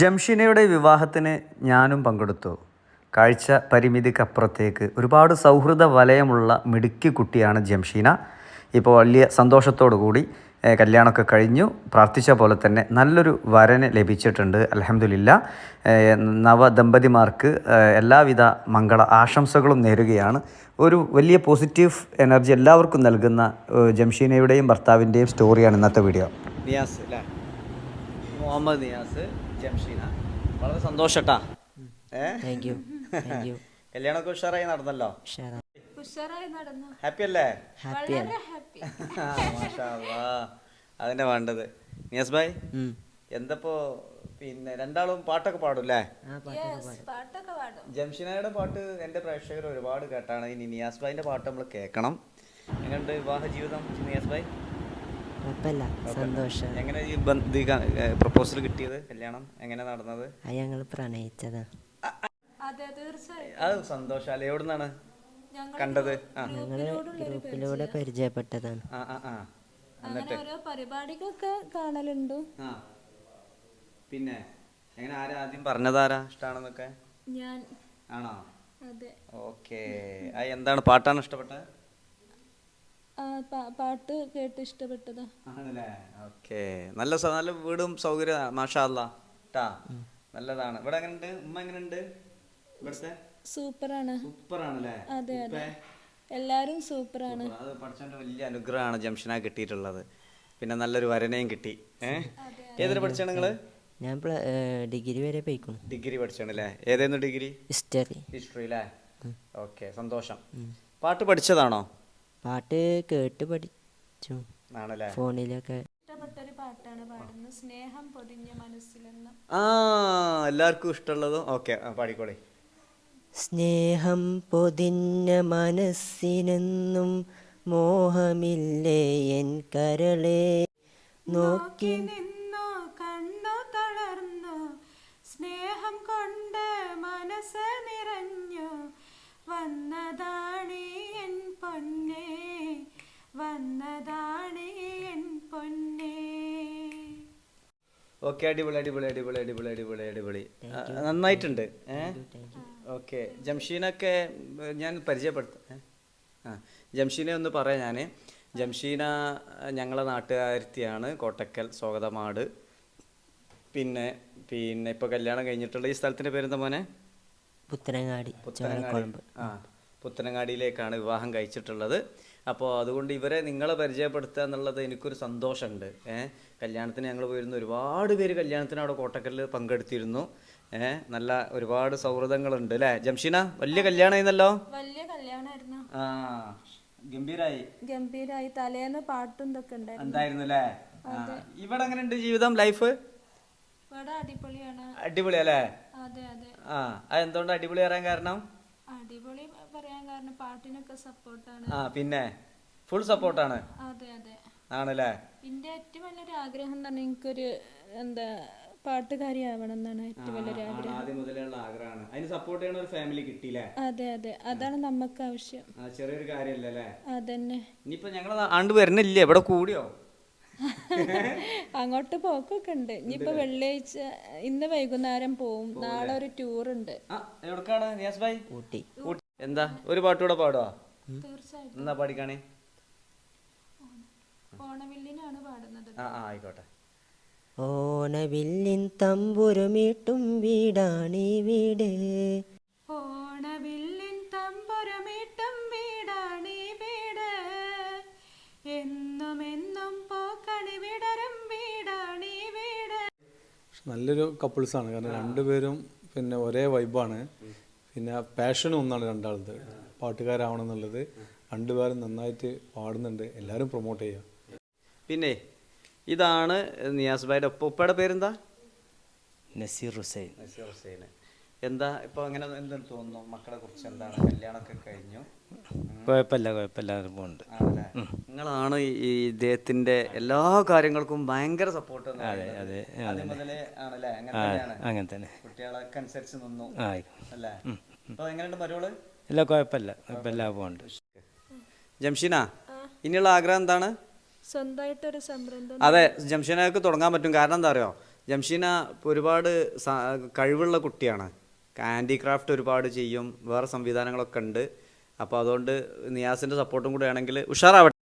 ജംഷിനയുടെ വിവാഹത്തിന് ഞാനും പങ്കെടുത്തു. കാഴ്ച പരിമിതിക്കപ്പുറത്തേക്ക് ഒരുപാട് സൗഹൃദ വലയമുള്ള മിടുക്കി കുട്ടിയാണ് ജംഷീന. ഇപ്പോൾ വലിയ സന്തോഷത്തോടു കൂടി കല്യാണമൊക്കെ കഴിഞ്ഞു. പ്രാർത്ഥിച്ച പോലെ തന്നെ നല്ലൊരു വരന് ലഭിച്ചിട്ടുണ്ട് അലഹമില്ല നവദമ്പതിമാർക്ക് എല്ലാവിധ മംഗള ആശംസകളും നേരുകയാണ്. ഒരു വലിയ പോസിറ്റീവ് എനർജി എല്ലാവർക്കും നൽകുന്ന ജംഷീനയുടെയും ഭർത്താവിന്റെയും സ്റ്റോറിയാണ് ഇന്നത്തെ വീഡിയോ. നിയാസ് മുഹമ്മദ് നിയാസ്. ജംഷീന വളരെ സന്തോഷട്ടാ. താങ്ക് യു താങ്ക് യു കല്യാണമൊക്കെ ഉഷാറായി നടന്നല്ലോ? ഉഷാറാ ഉഷാറായി നടന്നു. ഹാപ്പി. അല്ലേ ഹാപ്പി. അതന്നെ വേണ്ടത്. നിയാസ് ഭായ്. എന്തപ്പോ പിന്നെ രണ്ടാളും പാട്ടൊക്കെ പാടും ജംഷിനയുടെ പാട്ട് എന്റെ പാട്ടൊക്കെ പാടും. ജംഷീനയുടെ പാട്ട് എന്റെ പ്രേക്ഷകർ ഒരുപാട് കേട്ടാണ്. ഇനി നിയാസ് ഭായിന്റെ പാട്ട് നമ്മൾ കേൾക്കണം. എങ്ങനെയുണ്ട് വിവാഹ ജീവിതം നിയാസ് ഭായ്? കുഴപ്പമില്ല. സന്തോഷം. എങ്ങനെ ഈ പ്രപ്പോസൽ കിട്ടിയത്? കല്യാണം? എങ്ങനെ നടന്നത്? അത് ഞങ്ങൾ പ്രണയിച്ചത്. അതെ തീർച്ചയായും. അത് സന്തോഷം. അല്ലേ? എവിടുന്നാണ് ഞങ്ങൾ കണ്ടത്? ഞങ്ങൾ ഗ്രൂപ്പിലൂടെ പരിചയപ്പെട്ടതാണ്. ആ ആ ആ. അങ്ങനെ ഓരോ പരിപാടിക്കൊക്കെ കാണലുണ്ട്. ആ. പിന്നെ? എങ്ങനെ ആരാ ആദ്യം പറഞ്ഞതാരാ ഇഷ്ടാണെന്നൊക്കെ? ഞാൻ. ആണോ? അതെ. ഓക്കേ. എന്താണ് പാട്ടാണ് ഇഷ്ടപ്പെട്ടത്? പാട്ട് കേട്ട് ഇഷ്ടപ്പെട്ടതാ. ആണല്ലേ? ഓക്കെ. നല്ല സ- നല്ല വീടും സൗകര്യം മാഷാ അല്ലാ ട്ടാ നല്ലതാണ്. ഇവിടെ എങ്ങനെയുണ്ട്? ഉമ്മ എങ്ങനെയുണ്ട്? ഇവിടുത്തെ? സൂപ്പറാണ്. സൂപ്പർ ആണല്ലേ അതെ. അതെ എല്ലാരും സൂപ്പറാണ്. അത് പഠിച്ചോന്റെ വലിയ അനുഗ്രഹമാണ് ജംഷന കിട്ടിയിട്ടുള്ളത്. പിന്നെ നല്ലൊരു വരനയും കിട്ടി. ഏഹ് ഏതിന് പഠിച്ചാണ് നിങ്ങൾ? ഞാൻ പ്ല- ഏ, ഡിഗ്രി വരെ പോയിക്കുന്നു ഡിഗ്രി പഠിച്ചാണല്ലേ? ഏതായിരുന്നു ഡിഗ്രി? ഹിസ്റ്ററി. ഹിസ്റ്ററി അല്ലേ ഓക്കെ സന്തോഷം. പാട്ട് പഠിച്ചതാണോ? പാട്ട് കേട്ട് പഠിച്ചു. ആണല്ലേ? ഫോണിലൊക്കെ. ഇഷ്ടപ്പെട്ടൊരു പാട്ടാണ് പാടുന്നത്. സ്നേഹം പൊതിഞ്ഞ മനസ്സിലെന്ന്. ആ എല്ലാവർക്കും ഇഷ്ടമുള്ളതും ഓക്കെ പാടിക്കോളേ. സ്നേഹം പൊതിഞ്ഞ മനസ്സിനെന്നും മോഹമില്ലേ എൻ കരളെ? നോക്കി നിന്നോ കണ്ണു തളർന്നു. സ്നേഹം കൊണ്ട് മനസ്സ് നിറഞ്ഞു. വന്നതാണീ എൻ പൊന്നേ വന്നതാണീ എൻ പൊന്നേ ഓക്കെ അടിപൊളി അടിപൊളി അടിപൊളി അടിപൊളി അടിപൊളി അടിപൊളി. നന്നായിട്ടുണ്ട്. ഓക്കെ ജംഷീനൊക്കെ ഞാൻ പരിചയപ്പെടുത്താം? ആ ജംഷീനെ ഒന്ന് പറയാം ഞാൻ ജംഷീന ഞങ്ങളെ നാട്ടുകാരത്തിയാണ് കോട്ടക്കൽ സ്വാഗതമാട് പിന്നെ പിന്നെ ഇപ്പോൾ കല്യാണം കഴിഞ്ഞിട്ടുള്ള ഈ സ്ഥലത്തിന്റെ പേരെന്താ മോനെ? പുത്തനങ്ങാടി ആ പുത്തനങ്ങാടിയിലേക്കാണ് വിവാഹം കഴിച്ചിട്ടുള്ളത്. അപ്പോൾ അതുകൊണ്ട് ഇവരെ നിങ്ങളെ പരിചയപ്പെടുത്തുക എന്നുള്ളത് എനിക്കൊരു സന്തോഷമുണ്ട്. ഏഹ് കല്യാണത്തിന് ഞങ്ങൾ പോയിരുന്നു. ഒരുപാട് പേര് കല്യാണത്തിന് അവിടെ കോട്ടക്കലിൽ പങ്കെടുത്തിരുന്നു. ഏഹ് നല്ല ഒരുപാട് സൗഹൃദങ്ങളുണ്ട് അല്ലേ? ജംഷീന വലിയ കല്യാണമായിരുന്നല്ലോ വലിയ കല്യാണമായിരുന്നു ആ ഗംഭീരായി. ഗംഭീരായി. തലേന്ന് പാട്ടും ഇതൊക്കെ ഉണ്ടായിരുന്നു. എന്തായിരുന്നു അല്ലേ? ഇവിടെ എങ്ങനെയുണ്ട് ജീവിതം ലൈഫ് ഇവിടെ അടിപൊളിയാണ്. അടിപൊളി അല്ലേ അതെ അതെ. ആ അത് എന്തുകൊണ്ട് അടിപൊളി പറയാൻ കാരണം? അടിപൊളി പറയാൻ കാരണം പാട്ടിനൊക്കെ സപ്പോർട്ടാണ്. ആ പിന്നെ ഫുൾ സപ്പോർട്ടാണ്. അതെ അതെ. ആണല്ലേ? എന്റെ ഏറ്റവും വലിയൊരു ആഗ്രഹം തന്നെ എനിക്കൊരു എന്താ പാട്ടുകാരി ആവണം എന്നാണ് ഏറ്റവും വലിയൊരു ആഗ്രഹം. ആദ്യം മുതലുള്ള ആഗ്രഹമാണ്. അതിന് സപ്പോർട്ട് ചെയ്യണ ഒരു ഫാമിലി കിട്ടിയില്ലേ? അതെ അതെ. അതാണ് നമുക്ക് ആവശ്യം. ആ ചെറിയൊരു കാര്യമല്ല അല്ലേ അതന്നെ. ഇനിയിപ്പോ ഞങ്ങൾ ആണ്ട് വരുന്നില്ലേ? ഇവിടെ കൂടിയോ? അങ്ങോട്ട് പോക്കൊക്കെ ഉണ്ട്. ഇനിയിപ്പോ വെള്ളിയാഴ്ച ഇന്ന് വൈകുന്നേരം പോവും. നാളെ ഒരു ടൂർ ഉണ്ട് ഊട്ടി. എന്താ? ഒരു പാട്ടുകൂടെ പാടുവാ? എന്താ എന്നാ പാടിക്കാണേ? ഓണവില്ലിനാണ് പാടുന്നത്. ആ ആ ആയിക്കോട്ടെ. ഓണവില്ലിൻ തമ്പുരമീട്ടും വീടാണീ വീട്. ഓണവില്ലിൻ തമ്പുരമീട്ടും വീടാണീ വീട്. എന്നും എന്നും നല്ലൊരു കപ്പിൾസാണ് കാരണം രണ്ടുപേരും പിന്നെ ഒരേ വൈബാണ് പിന്നെ പാഷനും ഒന്നാണ് രണ്ടാളത് പാട്ടുകാരാവണം എന്നുള്ളത് രണ്ടുപേരും നന്നായിട്ട് പാടുന്നുണ്ട്. എല്ലാവരും പ്രൊമോട്ട് ചെയ്യുക പിന്നെ ഇതാണ് നിയാസ് ഭായിയുടെ ഉപ്പ ഉപ്പയുടെ പേരെന്താ? നസീർ ഹുസൈൻ. നസീർ ഹുസൈൻ. എന്താ ഇപ്പൊ അങ്ങനെ എന്തെന്ന് തോന്നുന്നു? മക്കളെ കുറിച്ച് എന്താണ്? കല്യാണമൊക്കെ കഴിഞ്ഞു. കുഴപ്പമില്ല കുഴപ്പമില്ല അനുഭവമുണ്ട് പോകുന്നുണ്ട് നിങ്ങളാണ് ഈ ഈ ഇദ്ദേഹത്തിന്റെ എല്ലാ കാര്യങ്ങൾക്കും ഭയങ്കര സപ്പോർട്ട് അതെ അതെ ആദ്യം മുതലേ ആണല്ലേ? അങ്ങനെ തന്നെയാണ്. അങ്ങനെ തന്നെ കുട്ടികളൊക്കെ അനുസരിച്ച് നിന്നു. ആ അല്ലേ? അപ്പൊ എങ്ങനെയുണ്ട് മരോൾ ഇല്ല കുഴപ്പമില്ല. കുഴപ്പമില്ല പോകുന്നുണ്ട് ജംഷീന ഇനിയുള്ള ആഗ്രഹം എന്താണ്? സ്വന്തമായിട്ടൊരു സംരംഭം അതെ ജംഷീനക്ക് തുടങ്ങാൻ പറ്റും. കാരണം എന്താ അറിയോ? ജംഷീന ഒരുപാട് കഴിവുള്ള കുട്ടിയാണ്. ഹാൻഡിക്രാഫ്റ്റ് ഒരുപാട് ചെയ്യും. വേറെ സംവിധാനങ്ങളൊക്കെ ഉണ്ട്. അപ്പോൾ അതുകൊണ്ട് നിയാസിന്റെ സപ്പോർട്ടും കൂടെ ആണെങ്കിൽ ഉഷാറാവട്ടെ.